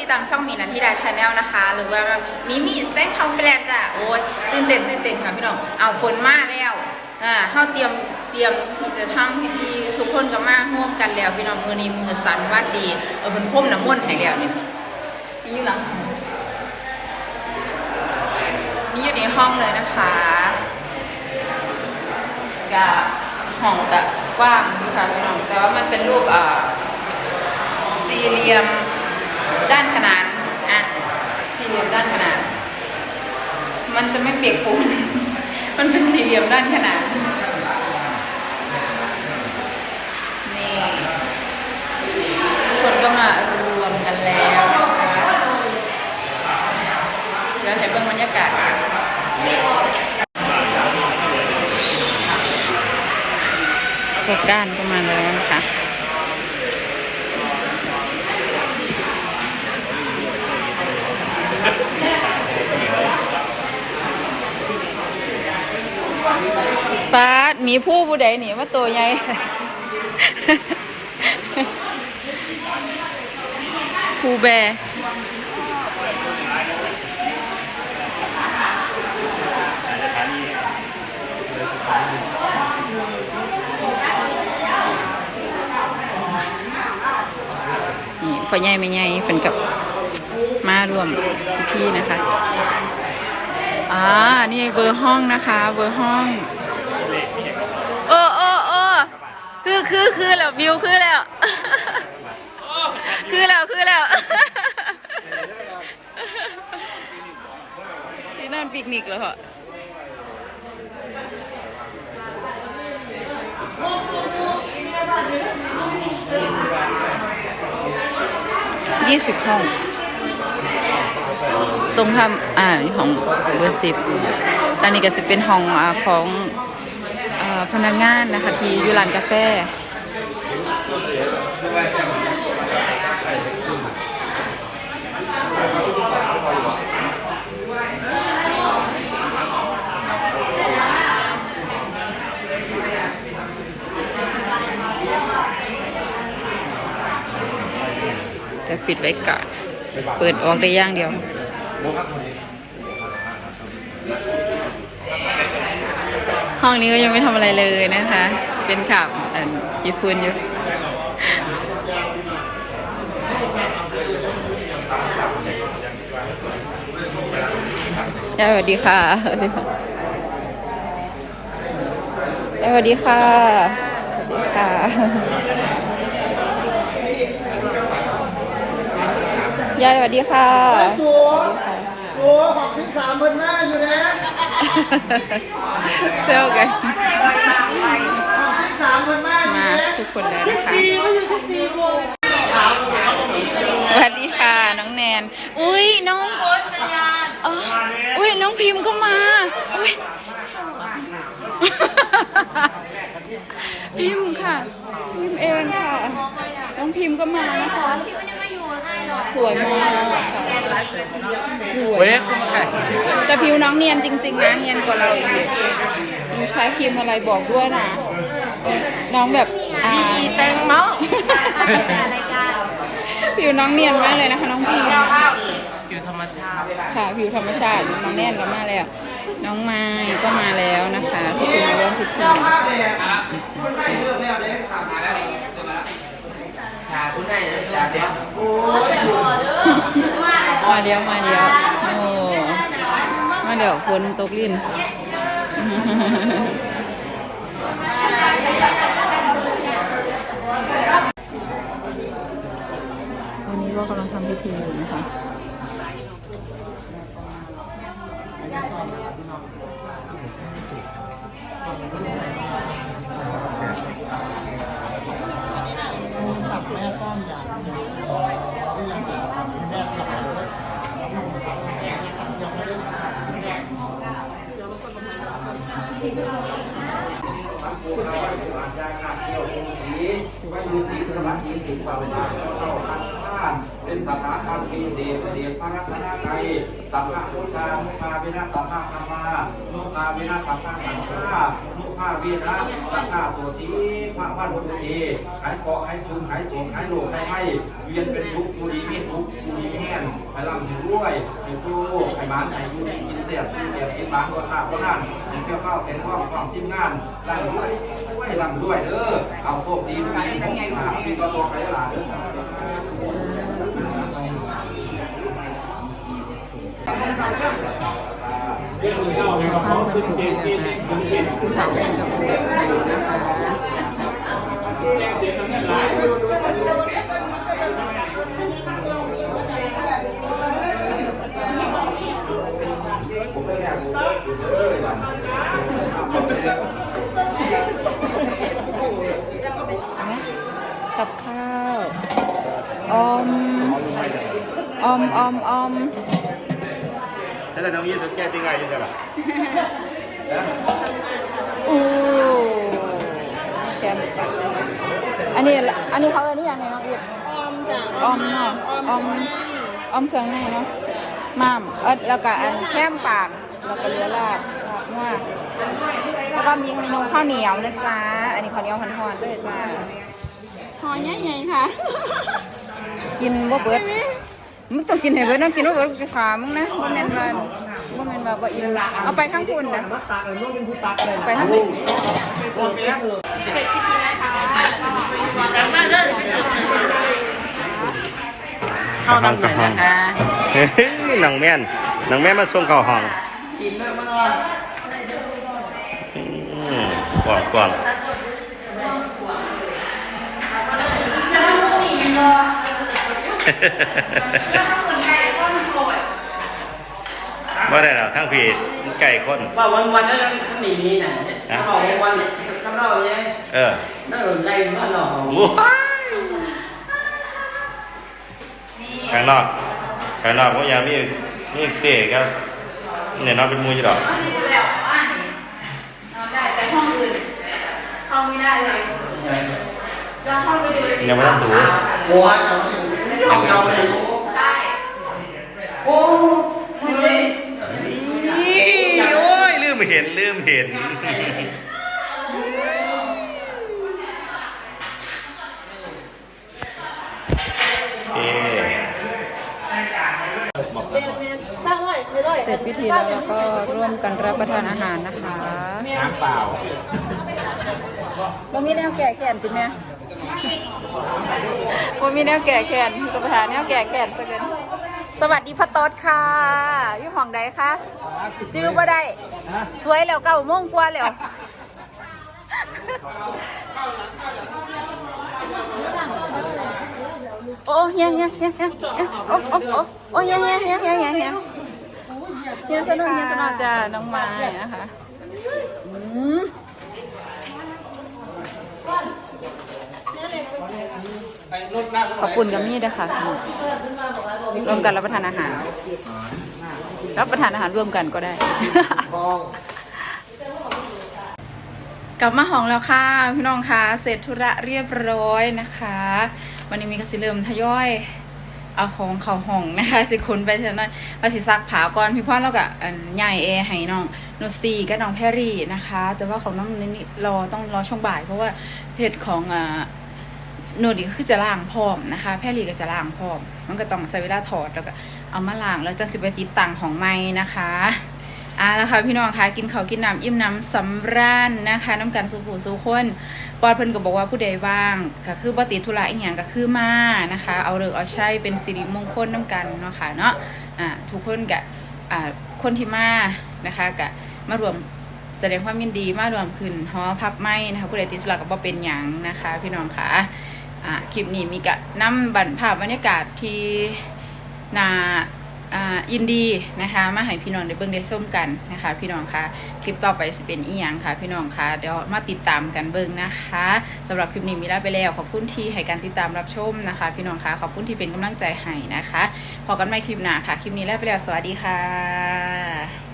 ติดตามช่องมีนันทิดาชาแนลนะคะ หรือว่ามีมีมีแซงทองแฟลนจ้ะโอ้ยตื่นเต้นตื่นเต้นค่ะพี่น้องเอาฝนมาแล้วอ่าเฮาเตรียมเตรียมที่จะทำพิธีทุกคนก็มาร่วมกันแล้วพี่น้องมือนี้มือสันวัดดีเออเป็นพ่มน้ำมนต์ให้แล้วเนี่ยมีอยู่หลังมีอยู่ในห้องเลยนะคะกับห้องกับกว้างอยู่ค่ะพี่น้องแต่ว่ามันเป็นรูปอ่าสี่เหลี่ยม ด้านขนานอะสี่เหลี่ยมด้านขนาน มันจะไม่เปียกปูน มันเป็นสี่เหลี่ยมด้านขนาน นี่ทุกคนก็มารวมกันแล้วนะคะเดี๋ยวให้เบิ่งบรรยากาศพวกก้านก็มาแล้วนะคะ ปาดมีผู้ผู้ใดนี่ว่าตัวใหญ่ ผู้แบนี่พ่อใหญ่ไม่ใหญ่เป็นกับมารวมพิธีนะคะ อ่า นี่เบอร์ห้องนะคะ เบอร์ห้อง โอ้โอ้โอ้ คือคือคือแล้ววิวคือแล้ว คือแล้วคือแล้วที่นั่นปิกนิกแล้วเหรอยี่สิบห้อง ตรงข้ามอ่าของเบอร์สิบอันนี้ก็จะเป็นห้องอ่าของอ่า พนักงานนะคะ ที่อยู่ร้านกาแฟเดี๋ยวปิดไว้ก่อน เปิดออกได้ย่างเดียว ห้องนี้ก็ยังไม่ทำอะไรเลยนะคะ เป็นขับอันขี้ฝุ่นอยู่สวัสดีค่ะสวัสดีค่ะสวัสดีค่ะสวัสดีค่ะ ยายสวัสดีค่ะ สัวสัวหกสิบสามพันหน้าอยู่นะเซลกันหกสิบสามพันหน้าอยู่มานะทุกคนเลยนะคะสวัสดีค่ะน้องแนน อุ้ยน้องอ๋ออุ้ยน้องพิมพ์ก็มาอุ้ยพิมพ์ค่ะ พิมพ์เองค่ะ น้องพิมพ์ก็มานะคะ สวยมากค่ะสวยมากแต่ผิวน้องเนียนจริงๆนะเนียนกว่าเราอีกหนูใช้ครีมอะไรบอกด้วยนะ น้องแบบอ่าแตงเมาผิวน้องเนียนมากเลยนะคะน้องพิมพ์อยู่ธรรมชาติค่ะผิวธรรมชาติน้องแน่นก็มาแล้ว น้องไม้ก็มาแล้วนะคะ ทุกคนมาร่วมพิธีภาพเนี่ย คนได้เลยสามาคุณได้จากเดียวโอ้ยมาเดียวมาเดียวโอ้มาเดี๋ยวฝนตกลิ้น เป็นสถานการมีเดชเดชพระรัตนตรัยสัมภะพุทธานุภาเวนะสัมภะธรรมานุภาเวนะสัมภะสังฆานุ ภภาพวียนะสักข้าตัวทีพระพันธุ์ตัวดีหายเกาะหายทุนหายโศกหายโรคหายไหมเวียนเป็นทุกข์อยู่ดีมีทุกข์อยู่ดีมีแห้งให้ร่ำให้รวยให้สู้โลกให้บ้านให้อยู่ดีกินเสียดกินเจ็บกินบ้านก็ทราบก็นั่นให้เกี่ยวข้าวเต็มท้องความทีมงานร่ำรวยรวยร่ำรวยเด้อเอาโชคดีทุกทีหาพี่ก็ตัวไปหลานเด้อ ข้าวกับผูกนี่แหละค่ะผู้ถ่ายให้กับเด็กไทยนะคะผมไม่อยากรู้เลยนผมไม่ได้กับข้าวอมอมอมอม แล้วน้องยี่จะแก้ยังไงยังไงล่ะอู้แกมปักอันนี้ละอันนี้เขาอันนี้อย่างไรน้องอีดออมจ้ะออมเนาะออมออมเครื่องในเนาะมามเอิดแล้วก็อันแคมปากแล้วก็เรือลาบลาบว่าแล้วก็มีเมนูข้าวเหนียวนะจ๊ะอันนี้ข้าวเหนียวพันทอนด้วยจ้าหอใหญ่ๆค่ะ กินบ่เบิด มึงต้องกินให้เบิดนะกินบ่เบิดจะขามึงนะบ่แม่นว่าบ่แม่นว่าบ่อิ่มเอาไปทั้งคุณนะไปทั้งคุณเสร็จพิธีนะคะข้าวน้ำใหญ่นะคะหนังแม่นหนังแม่นมาส่งเข้าห้องอืมก่อนก่อนจะทำพวกนี้มันบ่จะทำคนไก่ก้อนโชย ว่าได้แล้วทั้งผีไก่คนว่าวันวันนั้นเขาหนีนี่ไหนเขาบอกวันวันเขาเล่าอย่างนี้เออนั่นหล่นไรว่าหนอว้ายข้างนอกข้างนอกผมยังมีมีเตะครับเนี่ยนอนเป็นหมูอยู่ดอกอันนี้ดูแล้วอ่านนอนได้แต่ห้องอื่นเข้าไม่ได้เลยจะเข้าไปดูยังไม่ต้องถูหัว เราเอาเราเลยใช่โอ้มันสิอีโอ้ยลืมเห็นลืมเห็น เอ๊ะเสร็จพิธีแล้วเราก็ร่วมกันรับประทานอาหารนะคะ น้ำเปล่าบ่มีแนวแก่แขนจิแม่ บ่มีแนวแก่แขนกับประทานแนวแก่แขนซะเกินสวัสดีพ่อต๊อดค่ะอยู่ห้องใดคะจื้อบ่ได้สวยแล้วเก้าโมงกว่าแล้วโอ้เฮียเฮียเฮียเฮียโอ้โอ้โอ้โอ้เฮียเฮียเฮียเฮียเฮียเฮียเฮียสนุกเฮียสนุกจ้ะน้องไม้นะคะอืม ขอบคุณกับมี่ด้วยค่ะร่วมกันรับประทานอาหาร รับประทานอาหารร่วมกันก็ได้ กลับมาห้องแล้วค่ะ พี่น้องคะเสร็จธุระเรียบร้อยนะคะ วันนี้มีกสิเริ่มทยอยเอาของเขาห้องนะคะ สิคนไปเท่านั้นมาสิซักผาก่อนพี่พ่อเรากับอันใหญ่เอให้น้องโนซีกับน้องแพรรี่นะคะ แต่ว่าของน้องนี่รอต้องรอช่วงบ่าย เพราะว่าเหตุของอ่า โนดีก็คือจะล้างพร้อมนะคะ แพรรี่ก็จะล้างพร้อม มันก็ต้องใช้เวลาถอดแล้วก็เอามาล้างแล้วจังสิไปติดตั้งของไม้นะคะอ่าแล้วค่ะพี่น้องคะกินข้าวกินน้ำอิ่มน้ำสำราญนะคะน้ำกันสุผูสุคนปอดเพิ่นก็บอกว่าผู้ใดว่างก็คือบ่ติดธุระอีหยังก็คือมานะคะ เอาเลิกเอาใช้เป็นสิริมงคลน้ำกันเนาะค่ะเนาะอ่าทุกคนกะอ่าคนที่มานะคะกะมารวมแสดงความยินดีมารวมขึ้นหอพักไม้นะคะผู้ใดติดธุระก็บ่เป็นหยังนะคะ พี่น้องค่ะ อ่าคลิปนี้มีกะนำบันภาพบรรยากาศที่นาอ่ายินดีนะคะมาให้พี่น้องได้เบิ่งได้ชมกันนะคะ พี่น้องคะคลิปต่อไปสิเป็นอีหยังค่ะพี่น้องคะเดี๋ยวมาติดตามกันเบิ่งนะคะสำหรับคลิปนี้มีลาไปแล้วขอบคุณที่ให้การติดตามรับชมนะคะ พี่น้องคะขอบคุณที่เป็นกำลังใจให้นะคะพอกันใหม่คลิปหน้าค่ะ คลิปนี้ลาไปแล้วสวัสดีค่ะ